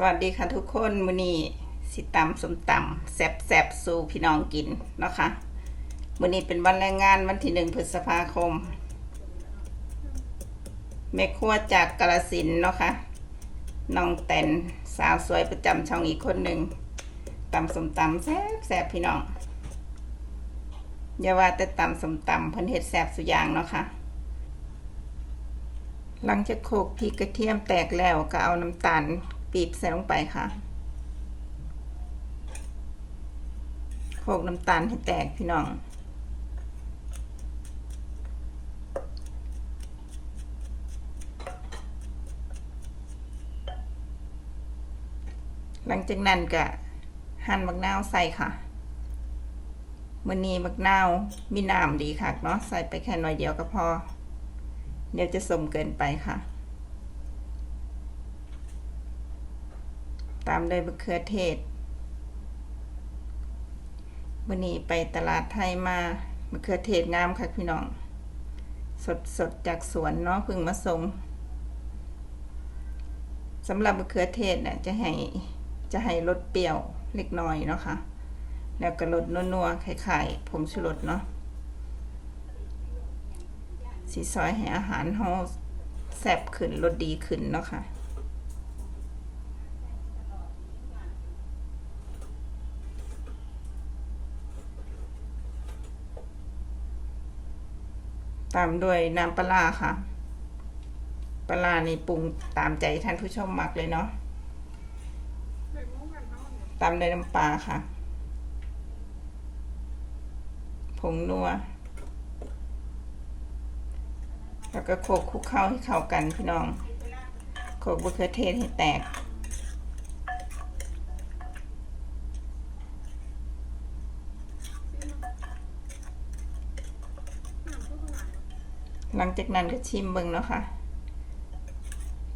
สวัสดีค่ะทุกคนมื้อนี้สิตำสมตำแซบแซบสู่พี่น้องกินเนาะคะมื้อนี้เป็นวันแรงงานวันที่หนึ่งพฤษภาคมแม่ครัวจากกาลสินเนาะค่ะน้องแตนสาวสวยประจำช่องอีกคนหนึ่งตำสมตำแซบแซบพี่น้องอย่าว่าแต่ตำสมตำเพิ่นเฮ็ดแซบสุยางเนาะค่ะหลังจากโขกพริกกระเทียมแตกแล้วก็เอาน้ำตาล ปีบใส่ลงไปค่ะโขกน้ำตาลให้แตกพี่น้องหลังจากนั้นก็หั่นมะนาวใส่ค่ะมือนี้มะนาวมีน้ำดีค่ะเนาะใส่ไปแค่น่อยเดียวก็พอ เดี๋ยวจะสมเกินไปค่ะ ตามด้วยมะเขือเทศวันนี้ไปตลาดไทยมามะเขือเทศงามค่ะพี่น้อง สดสดจากสวนเนาะพิ่งมาส่งสำหรับมะเขือเทศเนี่ยจะให้จะให้รสเปรี้ยวเล็กน้อยเนาะค่ะ แล้วก็รสนัวๆคล้ายๆผงชูรสเนาะสีซอยให้อาหารเฮาแซ่บขึ้นรสดีขึ้นเนาะค่ะ ตามด้วยน้ำปลาค่ะ ปลาร้านี่ปรุงตามใจท่านผู้ชมมักเลยเนาะ ตามด้วยน้ำปลาค่ะ ผงนัว แล้วก็โขลกคลุกเข้าให้เข้ากันพี่น้อง โขลกมะเขือเทศให้แตก หลังจากนั้นก็ชิมเบิ่งเนาะค่ะ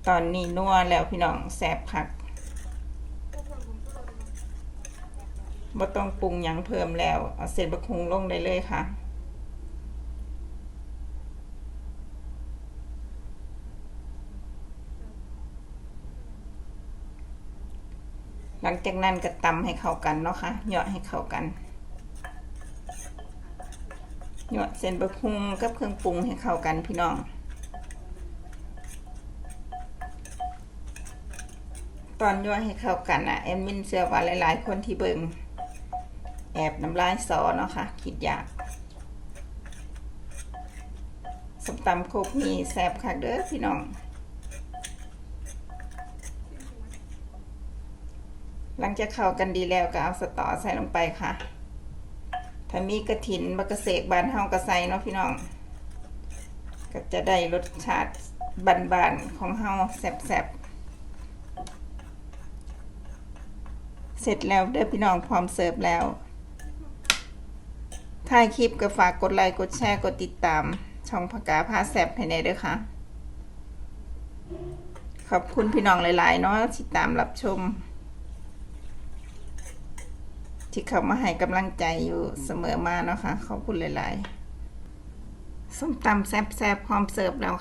ตอนนี้นัวแล้วพี่น้องแซ่บคักบ่ต้องปรุงยังเพิ่มแล้ว เอาเศษบะคุงลงได้เลยค่ะ หลังจากนั้นก็ตำให้เข้ากันเนาะค่ะเหยาะให้เข้ากัน หยาะเส้นบะคุงกับเครื่องปรุงให้เข้ากันพี่น้อง ตอนย่อยให้เข้ากันอะแอดมินเชื่อว่าหลาย ๆ คนที่เบิงแอบน้ำลายสอเนาะค่ะคิดอยากสมตำโคกมีแซ่บคักเด้อพี่น้องหลังจากเข้ากันดีแล้วก็เอาสตอใส่ลงไปค่ะ ถ้ามีกระถินบักกเสกบานเฮากระใสเนาะพี่น้อง ก็จะได้รสชาติบานๆของเฮาแซ่บๆ เสร็จแล้วเด้อพี่น้องพร้อมเสิร์ฟแล้วถ่ายคลิปก็ฝากกดไลค์กดแชร์กดติดตาม ช่องพกาพาแซ่บให้ในด้อค่ะ ขอบคุณพี่น้องหลายๆเนาะที่ตามรับชม ที่เขามาให้กำลังใจอยู่เสมอมาเนาะค่ะขอบคุณหลายๆ ส้มตำแซ่บๆพร้อมเสิร์ฟแล้ว